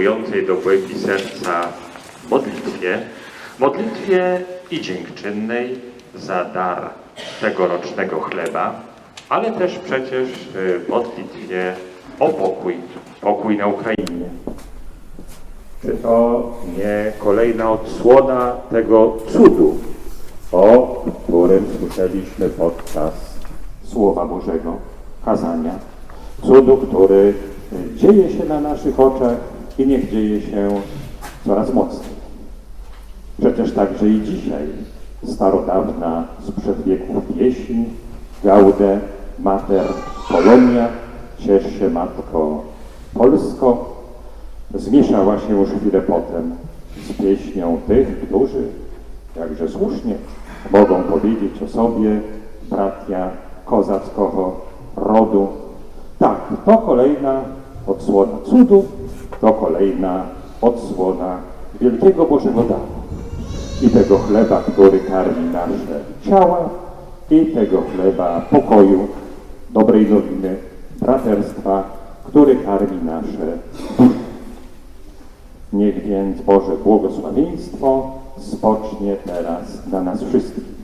mówiącej do głębi serca modlitwie, modlitwie i dziękczynnej za dar tegorocznego chleba, ale też przecież y, modlitwie o pokój, pokój na Ukrainie. Czy to nie kolejna odsłona tego cudu, o którym słyszeliśmy podczas Słowa Bożego, kazania? Cudu, który y, dzieje się na naszych oczach i niech dzieje się coraz mocniej. Przecież także i dzisiaj starodawna sprzed wieków pieśń Gaude Mater Polonia, ciesz się Matko Polsko, zmieszała się już chwilę potem z pieśnią tych, którzy, jakże słusznie, mogą powiedzieć o sobie bratia kozackiego rodu. Tak, to kolejna odsłona cudu, to kolejna odsłona wielkiego Bożego daru. I tego chleba, który karmi nasze ciała, i tego chleba pokoju, dobrej nowiny, braterstwa, który karmi nasze dusze. Niech więc Boże błogosławieństwo spocznie teraz na nas wszystkich.